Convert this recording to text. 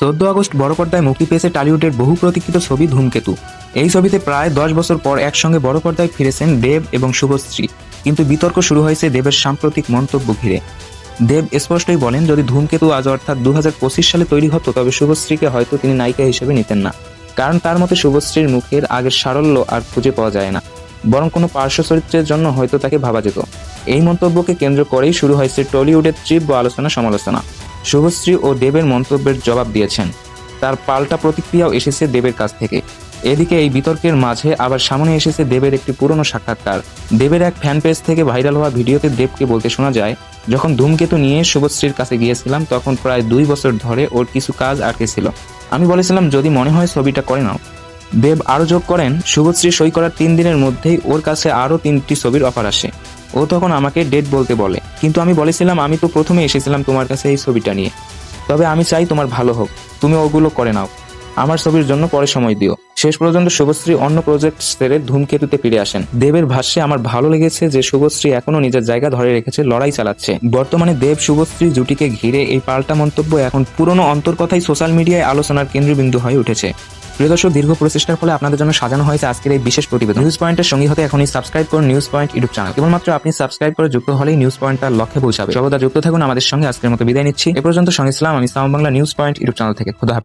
চোদ্দ আগস্ট বড় পর্দায় মুক্তি পেয়েছে টলিউডের বহু প্রতীক্ষিত ছবি ধূমকেতু। এই ছবিতে প্রায় দশ বছর পর একসঙ্গে বড় পর্দায় ফিরেছেন দেব এবং শুভশ্রী। কিন্তু বিতর্ক শুরু হয়েছে দেবের সাম্প্রতিক মন্তব্য ঘিরে। দেব স্পষ্টই বলেন, যদি ধূমকেতু আজ অর্থাৎ দু হাজার পঁচিশ সালে তৈরি হতো, তবে শুভশ্রীকে হয়তো তিনি নায়িকা হিসেবে নিতেন না। কারণ তার মতে শুভশ্রীর মুখের আগের সারল্য আর খুঁজে পাওয়া যায় না। বরং কোনো পার্শ্ব চরিত্রের জন্য হয়তো তাকে ভাবা যেত। এই মন্তব্যকে কেন্দ্র করেই শুরু হয়েছে টলিউডের তীব্র আলোচনা সমালোচনা শুভশ্রী ও দেবের মন্তব্যের জবাব দিয়েছেন। তার পাল্টা প্রতিক্রিয়াও এসেছে দেবের কাছ থেকে। এদিকে এই বিতর্কের মাঝে আবার সামনে এসেছে দেবের একটি পুরনো সাক্ষাৎকার। দেবের এক ফ্যান পেজ থেকে ভাইরাল হওয়া ভিডিওতে দেবকে বলতে শোনা যায়, যখন ধূমকেতু নিয়ে শুভশ্রীর কাছে গিয়েছিলাম, তখন প্রায় দুই বছর ধরে ওর কিছু কাজ আটকে ছিল। আমি বলেছিলাম, যদি মনে হয় ছবিটা করে নাও। দেব আরও যোগ করেন, শুভশ্রী সই করার তিন দিনের মধ্যেই ওর কাছে আরও তিনটি ছবির অফার আসে। ও তখন আমাকে ডেট বলতে বলে। কিন্তু আমি বলেছিলাম, আমি তো প্রথমে এসেছিলাম তোমার কাছে এই ছবিটা নিয়ে। তবে আমি চাই তোমার ভালো হোক। তুমি ওগুলো করে নাও। আমার ছবির জন্য পরে সময় দিও। শেষ পর্যন্ত শুভশ্রী অন্য প্রজেক্ট সেরে ধূমকেতুতে ফিরে আসেন। দেবের ভাষ্যে, আমার ভালো লেগেছে যে শুভশ্রী এখনও নিজের জায়গা ধরে রেখেছে, লড়াই চালাচ্ছে। বর্তমানে দেব শুভশ্রী জুটিকে ঘিরে এই পাল্টা মন্তব্য এখন পুরনো অন্তর্কথাই সোশ্যাল মিডিয়ায় আলোচনার কেন্দ্রবিন্দু হয়ে উঠেছে। প্রিয় দর্শক, দীর্ঘ প্রচেষ্টার ফলে আপনাদের জন্য সাজানো হয়েছে আজকের এই বিশেষ প্রতিবেদন। নিউজ পয়েন্টের সঙ্গী হতে এখনই সাবস্ক্রাইব করুন নিউজ পয়েন্ট ইউটিউব চ্যানেল কেবলমাত্র আপনি সাবস্ক্রাইব করে যুক্ত হলেই নিউজ পয়েন্ট তার লক্ষ্যে পৌঁছাবে। সর্বদা যুক্ত থাকুন আমাদের সঙ্গে, আজকের মতো বিদায় নিচ্ছি। এ পর্যন্ত সঙ্গে ছিলাম আমি Sam Bangla News Point YouTube channel থেকে। খুদা।